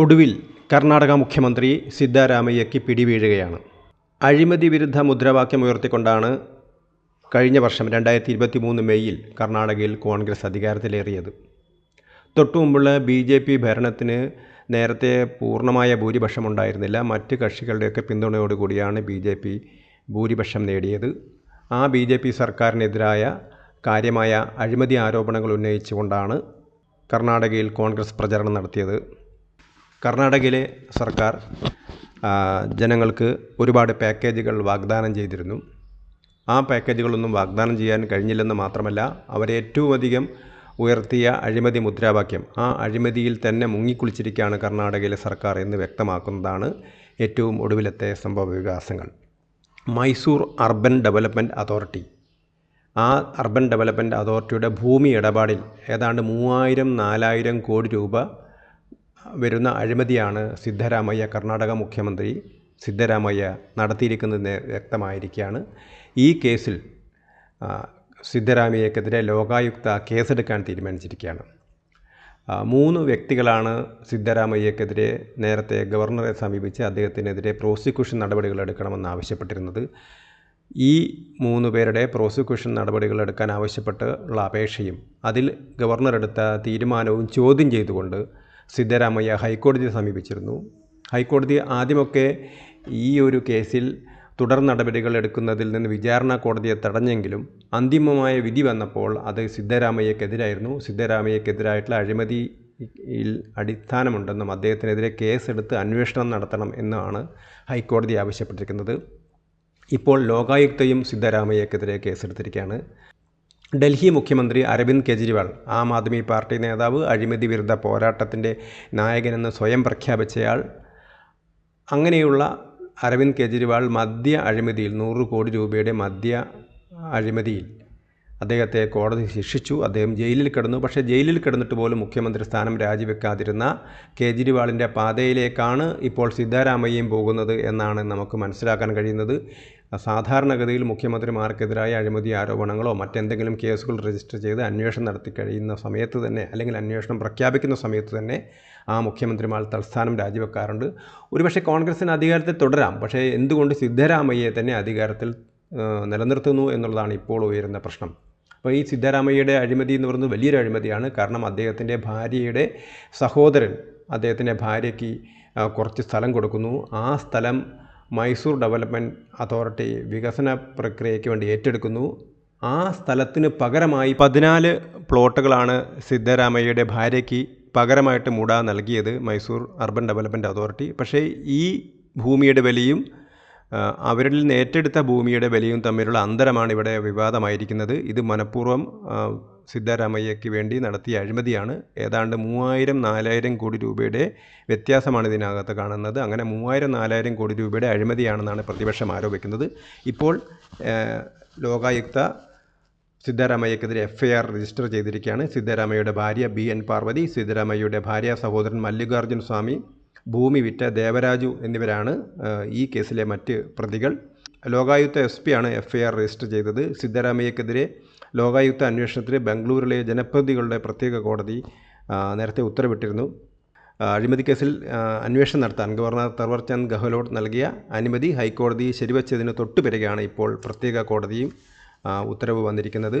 ഒടുവിൽ കർണാടക മുഖ്യമന്ത്രി സിദ്ധാരാമയ്യയ്ക്ക് പിടിവീഴുകയാണ്. അഴിമതി വിരുദ്ധ മുദ്രാവാക്യം ഉയർത്തിക്കൊണ്ടാണ് കഴിഞ്ഞ വർഷം രണ്ടായിരത്തി ഇരുപത്തി മൂന്ന് മെയ്യിൽ കർണാടകയിൽ കോൺഗ്രസ് അധികാരത്തിലേറിയത്. തൊട്ടുമുമ്പുള്ള ബി ജെ പി ഭരണത്തിന് നേരത്തെ പൂർണമായ ഭൂരിപക്ഷം ഉണ്ടായിരുന്നില്ല. മറ്റ് കക്ഷികളുടെയൊക്കെ പിന്തുണയോടുകൂടിയാണ് ബി ജെ പി ഭൂരിപക്ഷം നേടിയത്. ആ ബി ജെ പി സർക്കാരിനെതിരായ കാര്യമായ അഴിമതി ആരോപണങ്ങൾ ഉന്നയിച്ചുകൊണ്ടാണ് കർണാടകയിൽ കോൺഗ്രസ് പ്രചരണം നടത്തിയത്. കർണാടകയിലെ സർക്കാർ ജനങ്ങൾക്ക് ഒരുപാട് പാക്കേജുകൾ വാഗ്ദാനം ചെയ്തിരുന്നു. ആ പാക്കേജുകളൊന്നും വാഗ്ദാനം ചെയ്യാൻ കഴിഞ്ഞില്ലെന്ന് മാത്രമല്ല അവരെ ഏറ്റവും അധികം ഉയർത്തിയ അഴിമതി മുദ്രാവാക്യം ആ അഴിമതിയിൽ തന്നെ മുങ്ങിക്കുളിച്ചിരിക്കുകയാണ് കർണാടകയിലെ സർക്കാർ എന്ന് വ്യക്തമാക്കുന്നതാണ് ഏറ്റവും ഒടുവിലത്തെ സംഭവ വികാസങ്ങൾ. മൈസൂർ അർബൻ ഡെവലപ്മെന്റ് അതോറിറ്റി ആ അർബൻ ഡെവലപ്മെന്റ് അതോറിറ്റിയുടെ ഭൂമി ഇടപാടിൽ ഏതാണ്ട് മൂവായിരം നാലായിരം കോടി രൂപ വരുന്ന അഴിമതിയാണ് സിദ്ധരാമയ്യ കർണാടക മുഖ്യമന്ത്രി സിദ്ധരാമയ്യ നടത്തിയിരിക്കുന്നതെന്ന് വ്യക്തമായിരിക്കുകയാണ്. ഈ കേസിൽ സിദ്ധരാമയ്യക്കെതിരെ ലോകായുക്ത കേസെടുക്കാൻ തീരുമാനിച്ചിരിക്കുകയാണ്. മൂന്ന് വ്യക്തികളാണ് സിദ്ധരാമയ്യക്കെതിരെ നേരത്തെ ഗവർണറെ സമീപിച്ച് അദ്ദേഹത്തിനെതിരെ പ്രോസിക്യൂഷൻ നടപടികൾ എടുക്കണമെന്ന് ആവശ്യപ്പെട്ടിരുന്നത്. ഈ മൂന്ന് പേരുടെ പ്രോസിക്യൂഷൻ നടപടികൾ എടുക്കാൻ ആവശ്യപ്പെട്ടുള്ള അപേക്ഷയും അതിൽ ഗവർണർ എടുത്ത തീരുമാനവും ചോദ്യം ചെയ്തുകൊണ്ട് സിദ്ധരാമയ്യ ഹൈക്കോടതിയെ സമീപിച്ചിരുന്നു. ഹൈക്കോടതി ആദ്യമൊക്കെ ഈ ഒരു കേസിൽ തുടർ നടപടികൾ എടുക്കുന്നതിൽ നിന്ന് വിചാരണ കോടതിയെ തടഞ്ഞെങ്കിലും അന്തിമമായ വിധി വന്നപ്പോൾ അത് സിദ്ധരാമയ്യക്കെതിരായിരുന്നു. സിദ്ധരാമയ്യക്കെതിരായിട്ടുള്ള അഴിമതി അടിസ്ഥാനമുണ്ടെന്നും അദ്ദേഹത്തിനെതിരെ കേസെടുത്ത് അന്വേഷണം നടത്തണം എന്നാണ് ഹൈക്കോടതി ആവശ്യപ്പെട്ടിരിക്കുന്നത്. ഇപ്പോൾ ലോകായുക്തയും സിദ്ധരാമയ്യക്കെതിരെ കേസെടുത്തിരിക്കുകയാണ്. ഡൽഹി മുഖ്യമന്ത്രി അരവിന്ദ് കെജ്രിവാൾ ആം ആദ്മി പാർട്ടി നേതാവ് അഴിമതി വിരുദ്ധ പോരാട്ടത്തിന്റെ നായകനെന്ന് സ്വയം പ്രഖ്യാപിച്ചയാൾ. അങ്ങനെയുള്ള അരവിന്ദ് കെജ്രിവാൾ മദ്യ അഴിമതിയിൽ നൂറ് കോടി രൂപയുടെ മദ്യ അഴിമതിയിൽ അദ്ദേഹത്തെ കോടതി ശിക്ഷിച്ചു. അദ്ദേഹം ജയിലിൽ കിടന്നു. പക്ഷേ ജയിലിൽ കിടന്നിട്ട് പോലും മുഖ്യമന്ത്രി സ്ഥാനം രാജിവെക്കാതിരുന്ന കേജ്രിവാളിന്റെ പാതയിലേക്കാണ് ഇപ്പോൾ സിദ്ധാരാമയ്യയും പോകുന്നത് എന്നാണ് നമുക്ക് മനസ്സിലാക്കാൻ കഴിയുന്നത്. സാധാരണഗതിയിൽ മുഖ്യമന്ത്രിമാർക്കെതിരായ അഴിമതി ആരോപണങ്ങളോ മറ്റെന്തെങ്കിലും കേസുകൾ രജിസ്റ്റർ ചെയ്ത് അന്വേഷണം നടത്തി കഴിയുന്ന സമയത്ത് തന്നെ അല്ലെങ്കിൽ അന്വേഷണം പ്രഖ്യാപിക്കുന്ന സമയത്ത് തന്നെ ആ മുഖ്യമന്ത്രിമാർ തൽസ്ഥാനം രാജിവെക്കാറുണ്ട്. ഒരുപക്ഷെ കോൺഗ്രസിന് അധികാരത്തിൽ തുടരാം. പക്ഷേ എന്തുകൊണ്ട് സിദ്ധരാമയ്യയെ തന്നെ അധികാരത്തിൽ നിലനിർത്തുന്നു എന്നുള്ളതാണ് ഇപ്പോൾ ഉയരുന്ന പ്രശ്നം. അപ്പോൾ ഈ സിദ്ധരാമയ്യയുടെ അഴിമതി എന്ന് പറയുന്നത് വലിയൊരു അഴിമതിയാണ്. കാരണം അദ്ദേഹത്തിന്റെ ഭാര്യയുടെ സഹോദരൻ അദ്ദേഹത്തിന്റെ ഭാര്യയ്ക്ക് കുറച്ച് സ്ഥലം കൊടുക്കുന്നു. ആ സ്ഥലം മൈസൂർ ഡെവലപ്മെന്റ് അതോറിറ്റി വികസന പ്രക്രിയയ്ക്ക് വേണ്ടി ഏറ്റെടുക്കുന്നു. ആ സ്ഥലത്തിന് പകരമായി പതിനാല് പ്ലോട്ടുകളാണ് സിദ്ധരാമയ്യയുടെ ഭാര്യയ്ക്ക് പകരമായിട്ട് മുട നൽകിയത് മൈസൂർ അർബൻ ഡെവലപ്മെന്റ് അതോറിറ്റി. പക്ഷേ ഈ ഭൂമിയുടെ വിലയും അവരിൽ നിന്ന് ഏറ്റെടുത്ത ഭൂമിയുടെ വിലയും തമ്മിലുള്ള അന്തരമാണ് ഇവിടെ വിവാദമായിരിക്കുന്നത്. ഇത് മനഃപൂർവം സിദ്ധരാമയ്യയ്ക്ക് വേണ്ടി നടത്തിയ അഴിമതിയാണ്. ഏതാണ്ട് മൂവായിരം നാലായിരം കോടി രൂപയുടെ വ്യത്യാസമാണ് ഇതിനകത്ത് കാണുന്നത്. അങ്ങനെ മൂവായിരം നാലായിരം കോടി രൂപയുടെ അഴിമതിയാണെന്നാണ് പ്രതിപക്ഷം ആരോപിക്കുന്നത്. ഇപ്പോൾ ലോകായുക്ത സിദ്ധരാമയ്യക്കെതിരെ എഫ് ഐ ആർ രജിസ്റ്റർ ചെയ്തിരിക്കുകയാണ്. സിദ്ധരാമയ്യയുടെ ഭാര്യ ബി എൻ പാർവതി സിദ്ധരാമയ്യയുടെ ഭാര്യ സഹോദരൻ മല്ലികാർജുൻ സ്വാമി ഭൂമി വിറ്റ ദേവരാജു എന്നിവരാണ് ഈ കേസിലെ മറ്റ് പ്രതികൾ. ലോകായുക്ത എസ് പി ആണ് എഫ് ഐ ആർ രജിസ്റ്റർ ചെയ്തത്. സിദ്ധരാമയ്യക്കെതിരെ ലോകായുക്ത അന്വേഷണത്തിന് ബംഗളൂരിലെ ജനപ്രതികളുടെ പ്രത്യേക കോടതി നേരത്തെ ഉത്തരവിട്ടിരുന്നു. അഴിമതി കേസിൽ അന്വേഷണം നടത്താൻ ഗവർണർ തർവർചന്ദ് ഗഹ്ലോട്ട് നൽകിയ അനുമതി ഹൈക്കോടതി ശരിവച്ചതിന് തൊട്ടുപിറകെയാണ് ഇപ്പോൾ പ്രത്യേക കോടതിയും ഉത്തരവ് വന്നിരിക്കുന്നത്.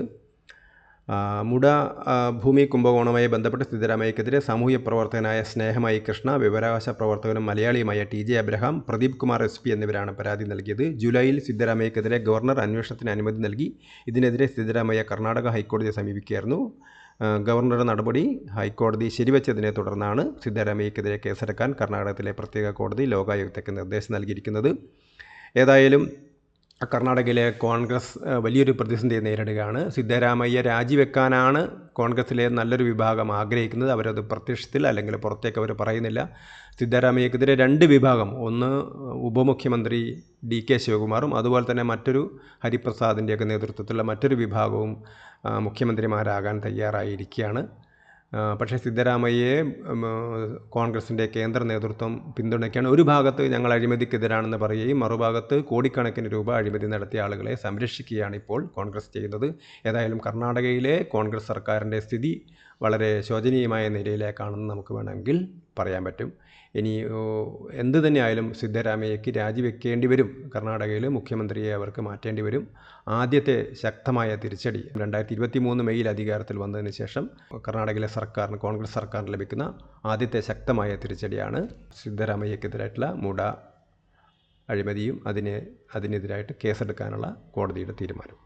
മുട ഭൂമി കുംഭകോണവുമായി ബന്ധപ്പെട്ട് സിദ്ധരാമയ്യക്കെതിരെ സാമൂഹ്യ പ്രവർത്തകനായ സ്നേഹമായി കൃഷ്ണ വിവരാവകാശ പ്രവർത്തകനും മലയാളിയുമായ T J Abraham Pradeep Kumar S P എന്നിവരാണ് പരാതി നൽകിയത്. ജൂലൈയിൽ സിദ്ധരാമയ്യക്കെതിരെ ഗവർണർ അന്വേഷണത്തിന് അനുമതി നൽകി. ഇതിനെതിരെ സിദ്ധരാമയ്യ കർണാടക ഹൈക്കോടതിയെ സമീപിക്കുകയായിരുന്നു. ഗവർണറുടെ നടപടി ഹൈക്കോടതി ശരിവച്ചതിനെ തുടർന്നാണ് സിദ്ധരാമയ്യക്കെതിരെ കേസെടുക്കാൻ കർണാടകത്തിലെ പ്രത്യേക കോടതി ലോകായുക്തയ്ക്ക് നിർദ്ദേശം നൽകിയിരിക്കുന്നത്. ഏതായാലും കർണാടകയിലെ കോൺഗ്രസ് വലിയൊരു പ്രതിസന്ധി നേരിടുകയാണ്. സിദ്ധരാമയ്യ രാജിവെക്കാനാണ് കോൺഗ്രസിലെ നല്ലൊരു വിഭാഗം ആഗ്രഹിക്കുന്നത്. അവരത് പ്രത്യക്ഷത്തിൽ അല്ലെങ്കിൽ പുറത്തേക്ക് അവർ പറയുന്നില്ല. സിദ്ധരാമയ്യക്കെതിരെ രണ്ട് വിഭാഗം ഒന്ന് ഉപമുഖ്യമന്ത്രി ഡി കെ ശിവകുമാറും അതുപോലെ തന്നെ മറ്റൊരു ഹരിപ്രസാദിന്റെയൊക്കെ നേതൃത്വത്തിലുള്ള മറ്റൊരു വിഭാഗവും മുഖ്യമന്ത്രിമാരാകാൻ തയ്യാറായിരിക്കുകയാണ്. പക്ഷേ സിദ്ധരാമയ്യയെ കോൺഗ്രസിന്റെ കേന്ദ്ര നേതൃത്വം പിന്തുണയ്ക്കുകയാണ് ഒരു ഭാഗത്ത് ഞങ്ങൾ അഴിമതിക്കെതിരാണെന്ന് പറയുകയും മറുഭാഗത്ത് കോടിക്കണക്കിന് രൂപ അഴിമതി നടത്തിയ ആളുകളെ സംരക്ഷിക്കുകയാണ് ഇപ്പോൾ കോൺഗ്രസ് ചെയ്യുന്നത്. ഏതായാലും കർണാടകയിലെ കോൺഗ്രസ് സർക്കാരിന്റെ സ്ഥിതി വളരെ ശോചനീയമായ നിലയിലേക്കാണെന്ന് നമുക്ക് വേണമെങ്കിൽ പറയാൻ പറ്റും. ഇനി എന്ത് തന്നെയായാലും സിദ്ധരാമയ്യക്ക് രാജിവെക്കേണ്ടി വരും. കർണാടകയിൽ മുഖ്യമന്ത്രിയെ അവർക്ക് മാറ്റേണ്ടി വരും. ആദ്യത്തെ ശക്തമായ തിരിച്ചടി രണ്ടായിരത്തി ഇരുപത്തി മൂന്ന് മെയ്യിൽ അധികാരത്തിൽ വന്നതിന് ശേഷം കർണാടകയിലെ സർക്കാരിന് കോൺഗ്രസ് സർക്കാരിന് ലഭിക്കുന്ന ആദ്യത്തെ ശക്തമായ തിരിച്ചടിയാണ് സിദ്ധരാമയ്യക്കെതിരായിട്ടുള്ള മുട അഴിമതിയും അതിനെ അതിനെതിരായിട്ട് കേസെടുക്കാനുള്ള കോടതിയുടെ തീരുമാനം.